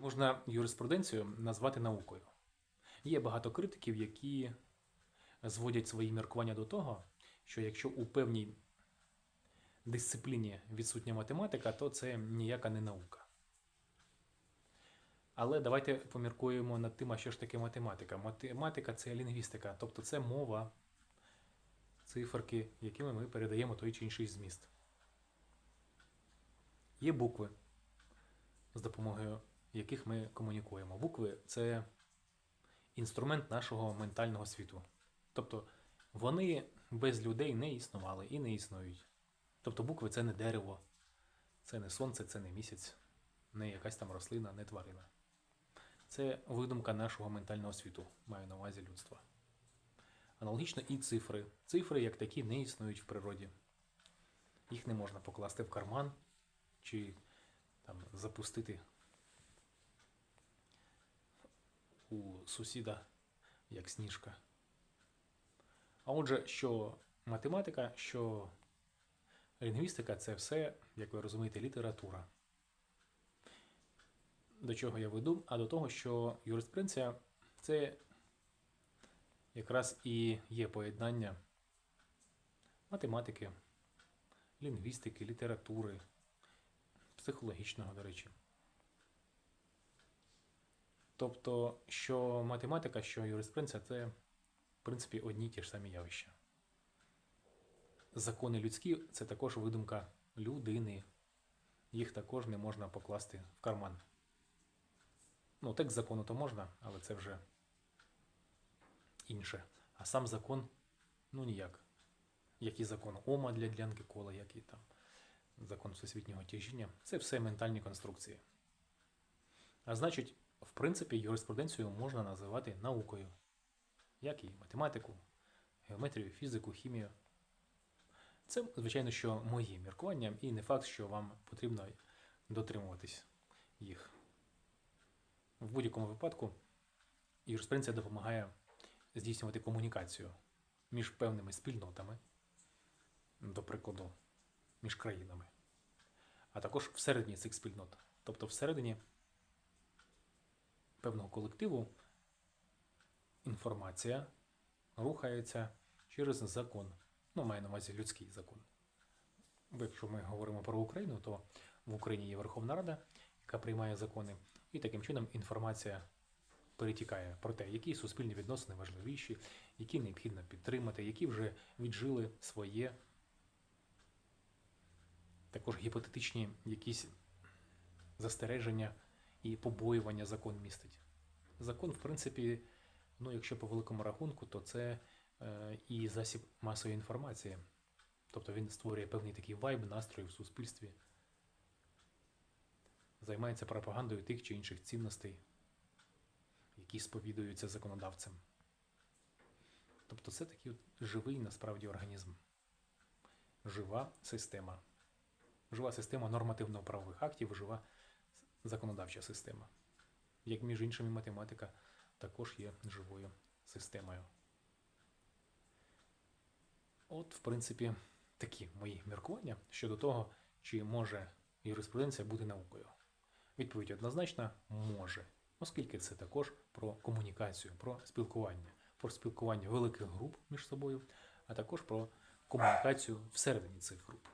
Можна юриспруденцію назвати наукою. Є багато критиків, які зводять свої міркування до того, що якщо у певній дисципліні відсутня математика, то це ніяка не наука. Але давайте поміркуємо над тим, а що ж таке математика. Математика це лінгвістика, тобто це мова, циферки, якими ми передаємо той чи інший зміст. Є букви, з допомогою яких ми комунікуємо. Букви це інструмент нашого ментального світу. Тобто вони без людей не існували і не існують. Тобто букви це не дерево, це не сонце, це не місяць, не якась там рослина, не тварина. Це видумка нашого ментального світу, маю на увазі людства. Аналогічно і цифри. Цифри, як такі, не існують в природі. Їх не можна покласти в карман чи там, запустити у сусіда як сніжка. А отже, що математика, що лінгвістика це все, як ви розумієте, література. До чого я веду? А до того, що юриспруденція це якраз і є поєднання математики, лінгвістики, літератури, психологічного, до речі. Тобто, що математика, що юриспруденція це, в принципі, одні ті ж самі явища. Закони людські це також видумка людини. Їх також не можна покласти в карман. Ну, текст закону то можна, але це вже інше. А сам закон, ну ніяк. Який закон Ома для ділянки кола, який там закон всесвітнього тяжіння. Це все ментальні конструкції. А значить, в принципі, юриспруденцію можна називати наукою, як і математику, геометрію, фізику, хімію. Це, звичайно, що мої міркування, і не факт, що вам потрібно дотримуватись їх. В будь-якому випадку юриспруденція допомагає здійснювати комунікацію між певними спільнотами, до прикладу, між країнами, а також всередині цих спільнот. Тобто всередині певного колективу інформація рухається через закон. Ну, маю на увазі людський закон. Бо якщо ми говоримо про Україну, то в Україні є Верховна Рада, яка приймає закони, і таким чином інформація перетікає про те, які суспільні відносини важливіші, які необхідно підтримати, які вже віджили своє також гіпотетичні якісь застереження і побоювання закон містить. Закон, в принципі, ну, якщо по великому рахунку, то це е, і засіб масової інформації. Тобто він створює певний такий вайб, настрої в суспільстві, займається пропагандою тих чи інших цінностей, які сповідуються законодавцем. Тобто це такий от живий насправді організм, жива система. Жива система нормативно-правових актів, жива законодавча система. Як між іншими, математика також є живою системою. От, в принципі, такі мої міркування щодо того, чи може юриспруденція бути наукою. Відповідь однозначна може, оскільки це також про комунікацію, про спілкування, про спілкування великих груп між собою, а також про комунікацію всередині цих груп.